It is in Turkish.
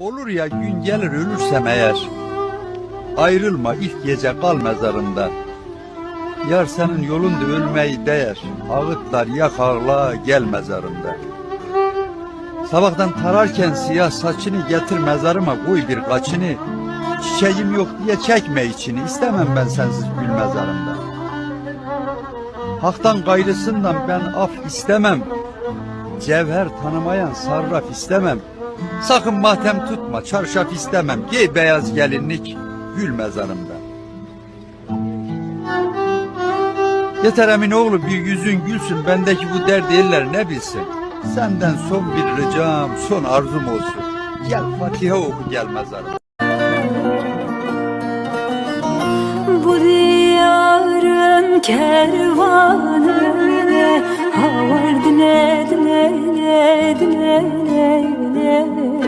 Olur ya gün gelir ölürsem eğer. Ayrılma ilk gece kal mezarında. Yar senin yolunda ölmeyi değer. Ağıtlar yak ağla gel mezarında. Sabahtan tararken siyah saçını getir mezarıma koy bir kaçını. Çiçeğim yok diye çekme içini istemem ben sensiz gül mezarında. Hak'tan gayrısından ben af istemem. Cevher tanımayan sarraf istemem Sakın matem tutma çarşaf istemem. Giy beyaz gelinlik gül mezarımda Yeter emin oğlu bir yüzün gülsün. Bendeki bu derdi eller ne bilsin? Senden son bir ricam son arzum olsun. Gel Fatiha oku gel mezarıma. Bu diyarın kervanı Havar